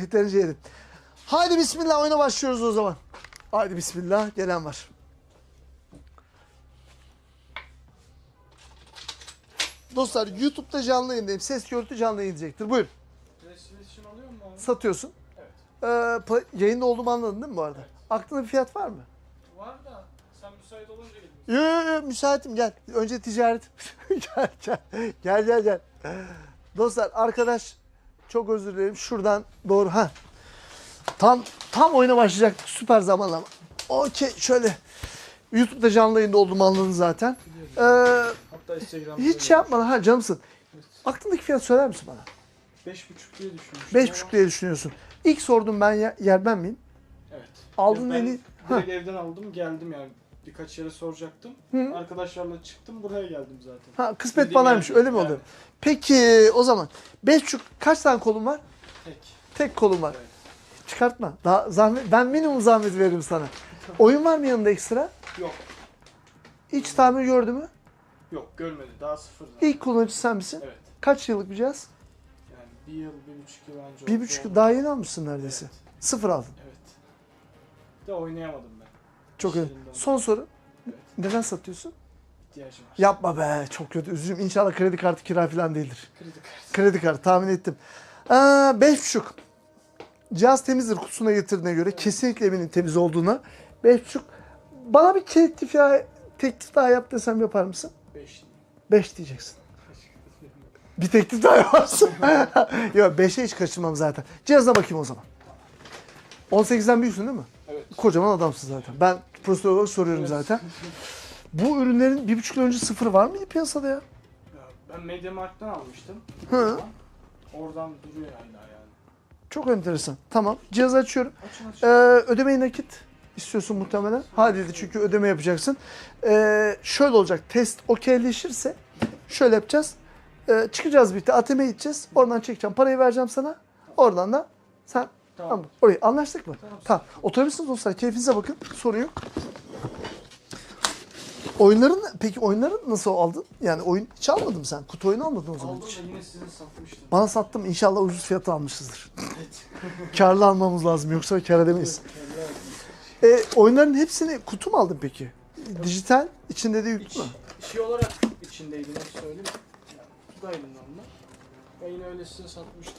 Yeterince yedim. Haydi bismillah oyuna başlıyoruz o zaman. Haydi bismillah gelen var. Dostlar YouTube'da canlı yayındayım. Ses görüntü canlı yayınlayacaktır. Buyur. PlayStation alıyor mu abi? Satıyorsun. Evet. Ee, yayında olduğumu anladın değil mi bu arada? Aklında bir fiyat var mı? Var da sen müsait olunca gelin. Yo yo yo müsaitim gel. Önce ticaret. gel gel. Gel gel gel. Dostlar arkadaş çok özür dilerim. Şuradan doğru ha. Tam tam oyuna başlayacaktık. Süper zamanlama. Okey şöyle. YouTube'da canlı yayında olduğumu anladın zaten. Ee, Hatta Instagram'da hiç şey yapmadan ha canımsın. Aklındaki fiyat söyler misin bana? 5.5 diye düşünmüştüm. Beş ama- buçuk diye düşünüyorsun. İlk sordum ben yer, yerben miyim? Evet. Aldın ben beni. direkt evden aldım geldim yani. Birkaç yere soracaktım. Hı. Arkadaşlarla çıktım buraya geldim zaten. Ha kısmet Bildiğim banaymış yerde. öyle mi Yani. oluyor? Peki o zaman beş buçuk kaç tane kolun var? Tek. Tek kolum var. Evet. Çıkartma. Daha zahmet, ben minimum zahmet veririm sana. Oyun var mı yanında ekstra? Yok. İç tamir gördü mü? Yok görmedi. Daha sıfır. zaten. İlk kullanıcı sen misin? Evet. Kaç yıllık bir cihaz? Yani bir yıl, bir buçuk yıl önce Bir buçuk oldu. daha yeni almışsın neredeyse. Evet. Sıfır aldın. Evet. De oynayamadım. Çok yerinden. Son soru. Neden satıyorsun? İhtiyacım var. Yapma be. Çok kötü. Üzücüm. İnşallah kredi kartı kira falan değildir. Kredi kartı. Kredi kartı tahmin ettim. Aa, beş buçuk. Cihaz temizdir kutusuna getirdiğine göre. Kesinlikle eminim temiz olduğuna. Beş buçuk. Bana bir teklif, ya, teklif daha yap desem yapar mısın? 5 Beş diyeceksin. Bir teklif daha yaparsın. Yok 5'e hiç kaçırmam zaten. Cihazına bakayım o zaman. 18'den büyüksün değil mi? Kocaman adamsın zaten. Ben profesör olarak soruyorum zaten. Bu ürünlerin bir buçuk yıl önce sıfır var mıydı piyasada ya? Ben Mediamarkt'tan almıştım. Hı. Oradan duruyor hala yani. Çok enteresan. Tamam. Cihazı açıyorum. Açın aç. Ee, ödemeyi nakit istiyorsun muhtemelen. Haliyle çünkü ödeme yapacaksın. Ee, şöyle olacak. Test okeyleşirse şöyle yapacağız. Ee, çıkacağız birlikte. ATM'ye gideceğiz. Oradan çekeceğim. Parayı vereceğim sana. Oradan da sen Tamam. tamam. Orayı anlaştık mı? Tamam. Tamam. Oturabilirsiniz dostlar. Keyfinize bakın. Sorun yok. Oyunların peki oyunları nasıl aldın? Yani oyun hiç almadın mı sen? Kutu oyunu almadın o zaman Aldım hiç. da yine size satmıştım. Bana sattım. İnşallah ucuz fiyata almışızdır. Karlı almamız lazım yoksa kar edemeyiz. E, oyunların hepsini kutu mu aldın peki? Dijital içinde de yüklü mü? şey olarak içindeydi ne söyleyeyim. Yani kutudaydım onunla. Ben yine öyle size satmıştım.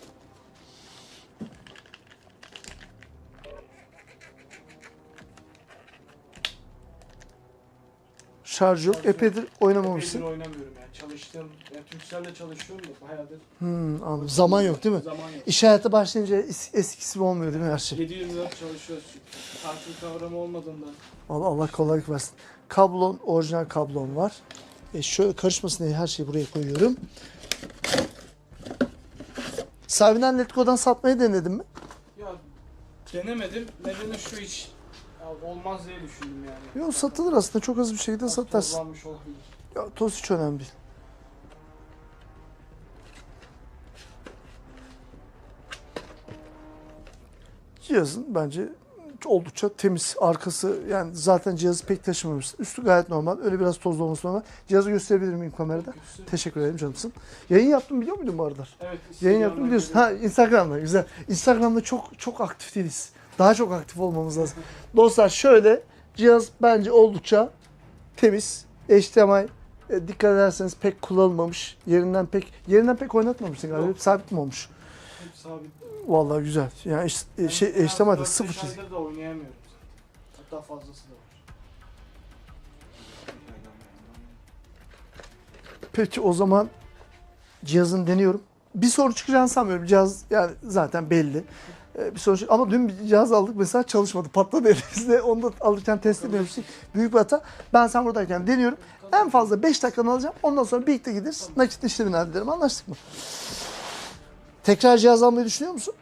Şarj yok. Epeydir oynamamışsın. Epeydir oynamıyorum yani. Çalıştığım, yani Turkcell'le çalışıyorum da bayağıdır. Hmm, anladım. Zaman yok değil mi? Zaman yok. İş hayatı başlayınca es- eskisi gibi olmuyor değil mi her şey? 724 çalışıyoruz çünkü. Tatil kavramı olmadığından. Allah, Allah kolaylık versin. Kablon, orijinal kablon var. E şöyle karışmasın diye her şeyi buraya koyuyorum. Savinan Letgo'dan satmayı denedin mi? Ya denemedim. Nedeni şu hiç olmaz diye düşündüm yani. Yok satılır aslında. Çok az bir şekilde satarsın. olabilir. Ya toz hiç önemli değil. Cihazın bence oldukça temiz. Arkası yani zaten cihazı pek taşımamış. Üstü gayet normal. Öyle biraz tozlu olması normal. Cihazı gösterebilir miyim kamerada? Göster- Teşekkür ederim canımsın. Yayın yaptım biliyor muydun bu arada? Evet. Yayın yaptım biliyorsun. Ha Instagram'da güzel. Instagram'da çok çok aktif değiliz. Daha çok aktif olmamız lazım. Dostlar şöyle cihaz bence oldukça temiz. HDMI e, dikkat ederseniz pek kullanılmamış. Yerinden pek yerinden pek oynatmamışsın galiba. Hep sabit mi olmuş? Hep sabit. Vallahi güzel. Yani iş- e, şey HDMI'de sıfır çizik. da oynayamıyorum. Hatta fazlası da var. Peki o zaman cihazını deniyorum. Bir sorun çıkacağını sanmıyorum. Cihaz yani zaten belli. Ee, bir sorun çık- ama dün bir cihaz aldık mesela çalışmadı. Patladı elimizde. Onu da alırken test etmemiştik. Büyük bir hata. Ben sen buradayken deniyorum. En fazla 5 dakikanı alacağım. Ondan sonra birlikte gideriz. Nakit işlemini hallederim. Anlaştık mı? Tekrar cihaz almayı düşünüyor musun?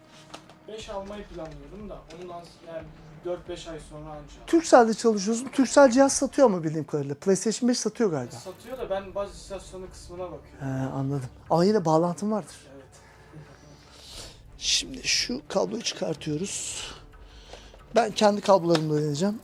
5 almayı planlıyordum da ondan yani 4-5 ay sonra ancak. Turkcell'de çalışıyorsun. Turkcell cihaz satıyor mu bildiğim kadarıyla? PlayStation 5 satıyor galiba. Satıyor da ben baz istasyonu kısmına bakıyorum. He, anladım. Ama yine bağlantın vardır. Evet. Şimdi şu kabloyu çıkartıyoruz. Ben kendi kablolarımla deneyeceğim.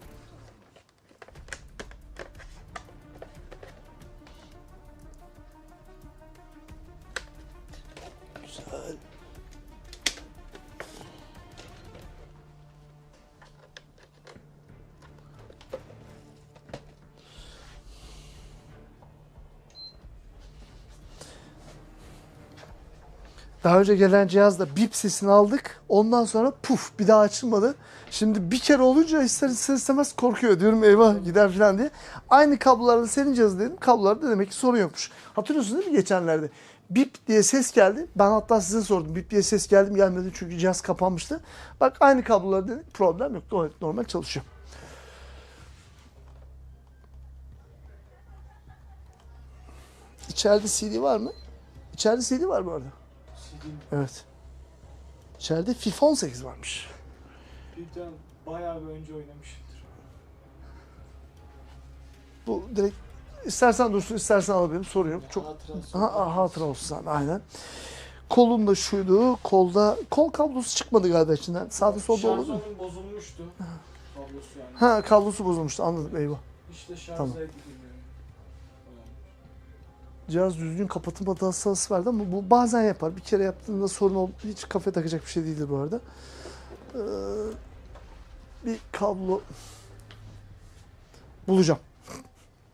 Daha önce gelen cihazda bip sesini aldık. Ondan sonra puf bir daha açılmadı. Şimdi bir kere olunca ister ister istemez korkuyor. Diyorum eyvah gider falan diye. Aynı kablolarda senin cihazı dedim. Kablolarda demek ki sorun yokmuş. Hatırlıyorsun değil mi geçenlerde? Bip diye ses geldi. Ben hatta size sordum. Bip diye ses geldi mi gelmedi çünkü cihaz kapanmıştı. Bak aynı kablolar dedik. Problem yok. Normal çalışıyor. İçeride CD var mı? İçeride CD var bu arada. Evet. İçeride FIFA 18 varmış. birden bayağı bir önce oynamışımdır. Bu direkt istersen dursun istersen alabilirim sorun yok. Çok Hatırası ha, ha, hatıra olsun sana aynen. Kolun da şuydu. Kolda kol kablosu çıkmadı galiba içinden. Sağda solda olur mu? Şarjörüm bozulmuştu. Kablosu yani. Ha kablosu bozulmuştu anladım eyvah. İşte şarj Tamam. edilmiyor. Cihaz düzgün kapatılmadı hassası vardı ama bu bazen yapar. Bir kere yaptığında sorun ol hiç kafe takacak bir şey değildir bu arada. Ee, bir kablo bulacağım.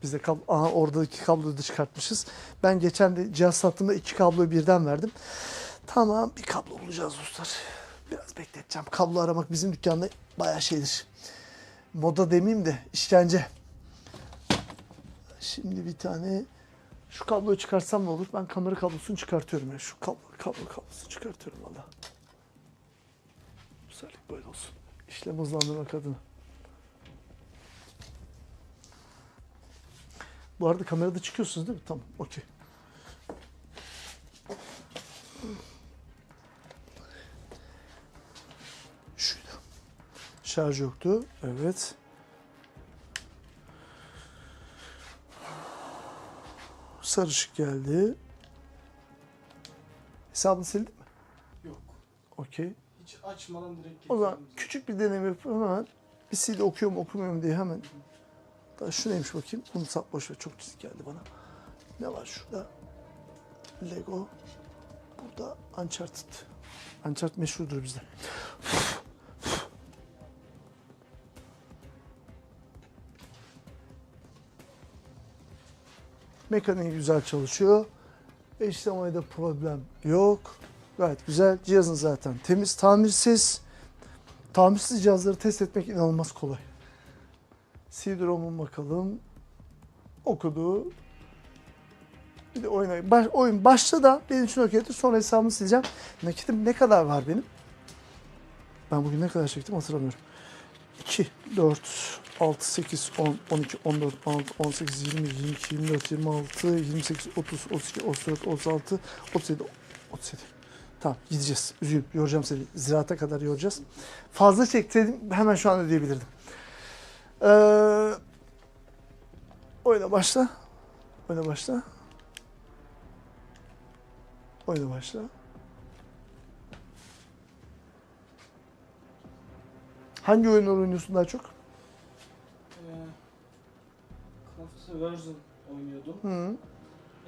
Biz de kablo, aha oradaki kabloyu da çıkartmışız. Ben geçen de cihaz sattığımda iki kabloyu birden verdim. Tamam bir kablo bulacağız dostlar. Biraz bekleteceğim. Kablo aramak bizim dükkanda bayağı şeydir. Moda demeyeyim de işkence. Şimdi bir tane şu kabloyu çıkarsam ne olur? Ben kamera kablosunu çıkartıyorum ya. Şu kablo, kablo kablosunu çıkartıyorum valla. Güzellik böyle olsun. İşlem hızlandırmak adına. Bu arada kamerada çıkıyorsunuz değil mi? Tamam, okey. Şuydu. Şarj yoktu. Evet. Sarışık geldi. Hesabını sildin mi? Yok. Okey. Hiç açmadan direkt O zaman getirdim. küçük bir deneme yapıp hemen bir CD okuyor mu okumuyor mu diye hemen. Daha şu neymiş bakayım. Bunu sat boş ver. Çok çizik geldi bana. Ne var şurada? Lego. Burada Uncharted. Uncharted meşhurdur bizde. Mekaniği güzel çalışıyor. HDMI'de problem yok. Gayet güzel. Cihazın zaten temiz, tamirsiz. Tamirsiz cihazları test etmek inanılmaz kolay. CD-ROM'un bakalım. Okudu. Bir de oyuna, baş, oyun başta da benim için okeydir. Sonra hesabımı sileceğim. Nakitim ne kadar var benim? Ben bugün ne kadar çektim hatırlamıyorum. 2, 4, 6, 8, 10, 12, 14, 16, 18, 20, 22, 24, 26, 28, 30, 32, 34, 36, 37, 37. Tamam gideceğiz. Üzgünüm. Yoracağım seni. Ziraata kadar yoracağız. Fazla çekseydim hemen şu an ödeyebilirdim. Ee, oyuna başla. Oyuna başla. Oyuna başla. Hangi oyunlar oynuyorsun daha çok? Ee, Version oynuyordum. Hı.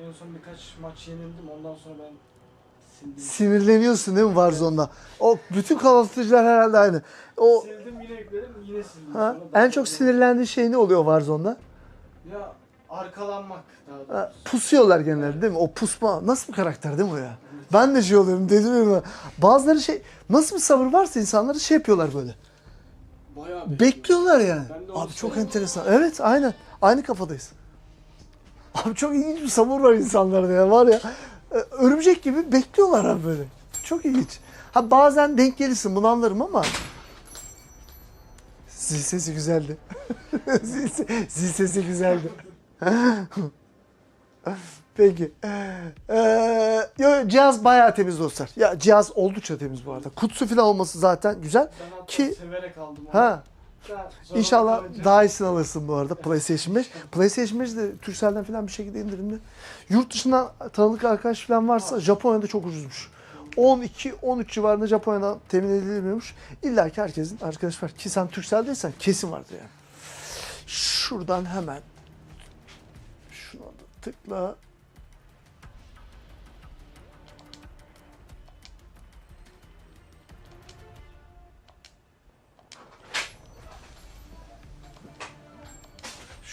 En son birkaç maç yenildim. Ondan sonra ben sildim. Sinirleniyorsun değil mi Warzone'da? O bütün Duty'ler herhalde aynı. O Sildim yine yükledim yine sildim. ha, Sonra daha en çok sonra- sinirlendiği şey ne oluyor Warzone'da? Ya arkalanmak daha Ha, doğrusu. pusuyorlar genelde değil mi? O pusma nasıl bir karakter değil mi o ya? Ben de şey oluyorum dedim Bazıları şey nasıl bir sabır varsa insanları şey yapıyorlar böyle. Bayağı bir- Bekliyorlar yani. Ben de onu Abi çok söylüyorum. enteresan. Evet aynen. Aynı kafadayız. Abi çok ilginç bir sabır var insanlarda ya var ya. e, Örümcek gibi bekliyorlar abi böyle. Çok ilginç. Ha bazen denk gelirsin bunu anlarım ama zil sesi güzeldi. zil, zil sesi güzeldi. Peki. Ee, yo, cihaz bayağı temiz dostlar. Ya cihaz oldukça temiz bu arada. Kutusu falan olması zaten güzel. Ben Ki- severek aldım onu. Ha İnşallah daha iyisini alırsın bu arada PlayStation 5. PlayStation 5 de Turkcell'den falan bir şekilde indirimli. Yurt dışından tanıdık arkadaş falan varsa Japonya'da çok ucuzmuş. 12-13 civarında Japonya'dan temin edilmiyormuş. İlla ki herkesin arkadaş var. Ki sen Turkcell'deysen kesin vardır yani. Şuradan hemen şuna da tıkla.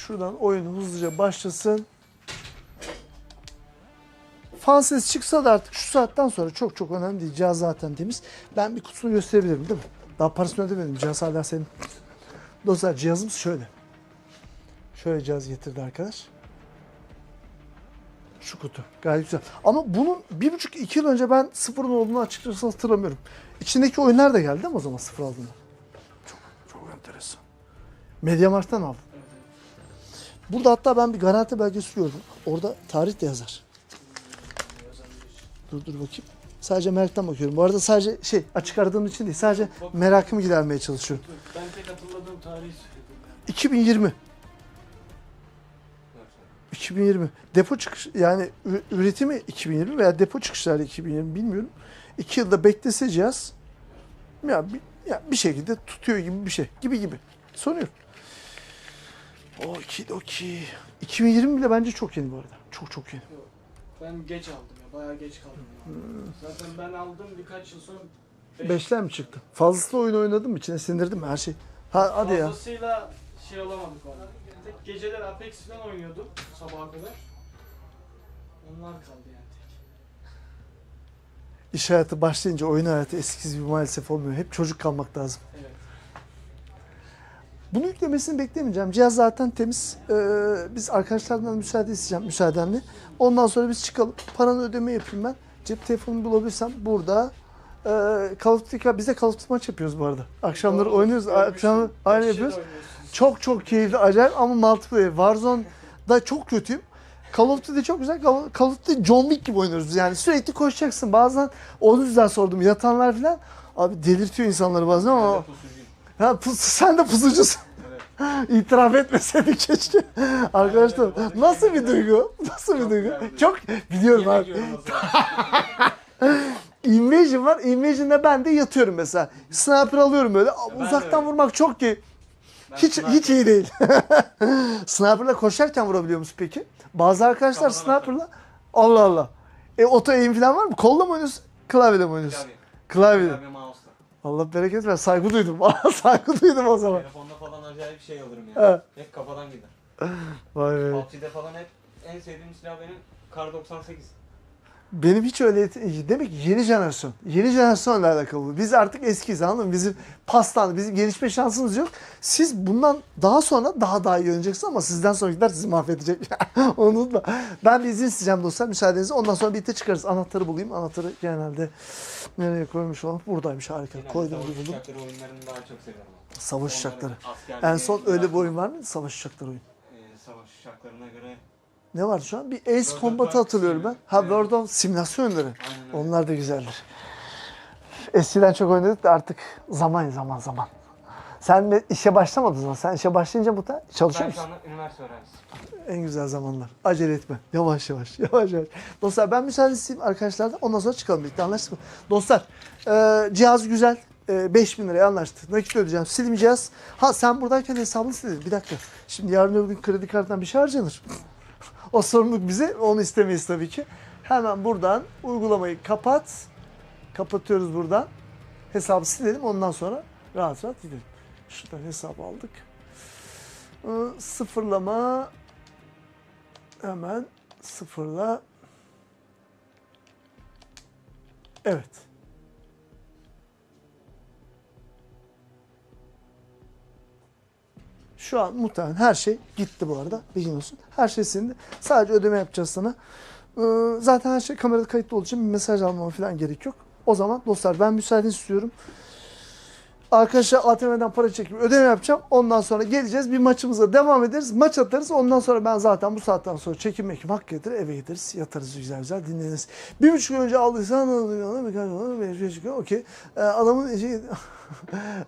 Şuradan oyun hızlıca başlasın. fan ses çıksa da artık şu saatten sonra çok çok önemli değil. Cihaz zaten temiz. Ben bir kutusunu gösterebilirim değil mi? Daha parasını ödemedim. Cihaz hala senin. Dostlar cihazımız şöyle. Şöyle cihaz getirdi arkadaş. Şu kutu. Gayet güzel. Ama bunun bir buçuk iki yıl önce ben sıfırın olduğunu açıkçası hatırlamıyorum. İçindeki oyunlar da geldi ama o zaman sıfır aldığında. Çok, çok enteresan. Mediamarkt'tan aldım. Burada hatta ben bir garanti belgesi gördüm. Orada tarih de yazar. Dur dur bakayım. Sadece meraktan bakıyorum. Bu arada sadece şey açık aradığım için değil. Sadece merakımı gidermeye çalışıyorum. Dur, Ben tek hatırladığım yani. 2020. 2020. Depo çıkış yani üretimi 2020 veya depo çıkışları 2020 bilmiyorum. 2 yılda beklese cihaz ya bir, ya bir şekilde tutuyor gibi bir şey. Gibi gibi. Soruyorum. Okidoki. 2020 bile bence çok yeni bu arada. Çok çok yeni. Ben geç aldım ya. Bayağı geç kaldım. ya. Zaten ben aldım birkaç yıl sonra. beş- Beşler mi çıktı? Fazlası oyun oynadım mı? İçine sindirdim mi her şey? Ha hadi ya. Fazlasıyla şey olamadık orada. Tek geceler Apex falan oynuyordum sabaha kadar. Onlar kaldı yani tek. İş hayatı başlayınca oyun hayatı eskisi gibi maalesef olmuyor. Hep çocuk kalmak lazım. Evet. Bunu yüklemesini beklemeyeceğim. Cihaz zaten temiz. Ee, biz arkadaşlardan müsaade isteyeceğim müsaadenle. Ondan sonra biz çıkalım. Paranı ödeme yapayım ben. Cep telefonumu bulabilirsem burada e, Call of Duty, biz de Call of Duty maç yapıyoruz bu arada. Akşamları Doğru, oynuyoruz. Akşamları aynı yapıyoruz. Çok çok keyifli, acayip ama multiplayer. Warzone'da çok kötüyüm. Call of Duty çok güzel. Call of Duty John Wick gibi oynuyoruz. Yani sürekli koşacaksın. Bazen o yüzden sordum. Yatanlar falan abi delirtiyor insanları bazen ama ha, pus- sen de pusucusun. İtiraf etmeseydik keşke. Arkadaşlar nasıl bir duygu? Nasıl bir duygu? Çok biliyorum abi. Invasion var. Invasion'da ben de yatıyorum mesela. Sniper alıyorum böyle. Uzaktan vurmak çok. Ben Hiç hiç iyi değil. Sniper'la koşarken vurabiliyor musun peki? Bazı arkadaşlar sniper'la Allah Allah. E oto aim falan var mı? Kolla mı oynuyorsun? Klavyede mi oynuyorsun? Klavye. Klavye mouse'la. Allah bereket ver. Saygı duydum. saygı duydum o zaman. Telefonda falan acayip şey alırım ya. Hep kafadan gider. Vay be. PUBG'de falan hep en sevdiğim silah benim Kar 98. Benim hiç öyle demek ki yeni jenerasyon. Yeni jenerasyonla alakalı. Biz artık eskiyiz anladın mı? Bizim pastan, bizim gelişme şansımız yok. Siz bundan daha sonra daha daha iyi öğreneceksiniz ama sizden sonrakiler sizi mahvedecek. Onu unutma. Ben bir izin isteyeceğim dostlar müsaadenizle. Ondan sonra birlikte çıkarız. Anahtarı bulayım. Anahtarı genelde nereye koymuş olan? Buradaymış harika. Yine Koydum savaş bir buldum. uçakları oyunlarını daha çok seviyorum. Savaş uçakları. En son öyle bir oyun var mıydı? Savaş uçakları oyun. Ee, savaş uçaklarına göre Ne vardı şu an? Bir Ace World Combat'ı hatırlıyorum ben. Ha Evet. World of simülasyon oyunları. aynen öyle. Onlar da güzeldir. Eskiden çok oynadık da artık zaman zaman zaman. Sen de işe başlamadın zaman. Sen işe başlayınca muhtemelen çalışıyor Ben şu musun? üniversite öğrencisiyim. En güzel zamanlar. Acele etme. Yavaş yavaş. Yavaş yavaş. Dostlar ben müsaade isteyeyim arkadaşlardan. Ondan sonra çıkalım birlikte. Anlaştık mı? Dostlar e, cihaz güzel. E, 5000 liraya anlaştık. Nakit ödeyeceğim. Silim cihaz. Ha sen buradayken hesabını sil. Bir dakika. Şimdi yarın öbür gün kredi kartından bir şey harcanır. O sorumluluk bize. Onu istemeyiz tabii ki. Hemen buradan uygulamayı kapat. Kapatıyoruz buradan. Hesabı silelim. Ondan sonra rahat rahat gidelim. Şuradan hesabı aldık. Ee, Sıfırlama hemen sıfırla. Evet. Şu an muhtemelen her şey gitti bu arada. Bilgin olsun. Her şey silindi. Sadece ödeme yapacağız sana. Ee, Zaten her şey kamerada kayıtlı olduğu için bir mesaj almama falan gerek yok. O zaman dostlar ben müsaade istiyorum. Arkadaşlar ATM'den para çekip ödeme yapacağım. Ondan sonra geleceğiz. Bir maçımıza devam ederiz. Maç atarız. Ondan sonra ben zaten bu saatten sonra çekim mekim hak getir. Eve gideriz. Yatarız güzel güzel dinleniriz. Bir buçuk yıl önce aldıysan okey. Adamın şey,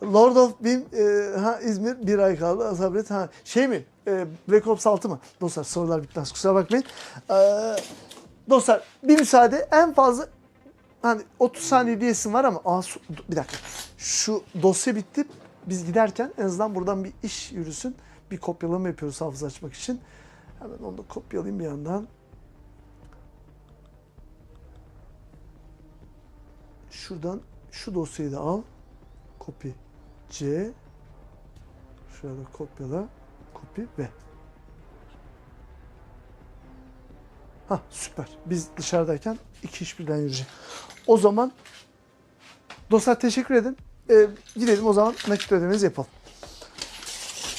Lord of Bim e, ha, İzmir bir ay kaldı. Sabret ha şey mi? E, Black Ops 6 mı? Dostlar sorular bitmez. Kusura bakmayın. Ee, dostlar bir müsaade en fazla hani 30 saniye diyesim var ama aa, bir dakika. Şu dosya bitti. Biz giderken en azından buradan bir iş yürüsün. Bir kopyalama yapıyoruz hafıza açmak için. Hemen onu da kopyalayayım bir yandan. Şuradan şu dosyayı da al. Kopy C. Şurada kopyala. Kopy V. Ha süper. Biz dışarıdayken iki iş birden yürüyecek. O zaman dostlar teşekkür edin. Ee, gidelim o zaman nakit ödemenizi yapalım.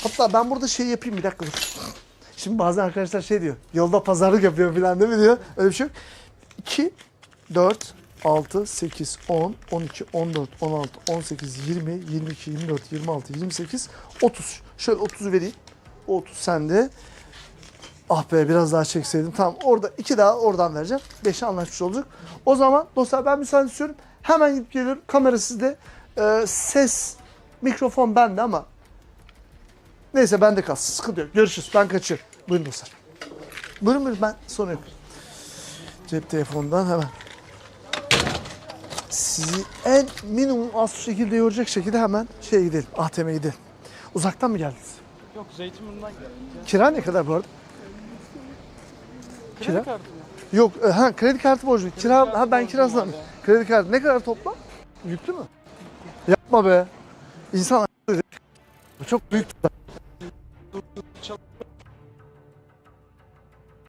Hatta ben burada şey yapayım bir dakika dur. Şimdi bazen arkadaşlar şey diyor. Yolda pazarlık yapıyor falan değil mi diyor. Öyle bir şey yok. 2, 4, 6, 8, 10, 12, 14, 16, 18, 20, 22, 24, 26, 28, 30. Şöyle 30'u vereyim. O 30 sende. Ah be biraz daha çekseydim. Tamam orada iki daha oradan vereceğim. 5'e anlaşmış olacak. O zaman dostlar ben müsaade istiyorum. Hemen gidip geliyorum. Kamera sizde. Ee, ses, mikrofon bende ama neyse bende kalsın. Sıkıntı yok. Görüşürüz. Ben kaçıyorum. Buyurun dostlar. Buyurun buyurun ben sonra yapayım. Cep telefonundan hemen. Sizi en minimum az şekilde yoracak şekilde hemen şeye gidelim. ATM'ye gidelim. Uzaktan mı geldiniz? Yok Zeytinburnu'ndan geldik ya. Kira ne kadar bu arada? Kredi Kira? kartı mı? Yok, e, ha kredi kartı borcu. Kira, kartı ha ben borcum kira var sandım. ya. Kredi kartı ne kadar toplam? Yüklü mü? Yapma be. İnsan çok büyük.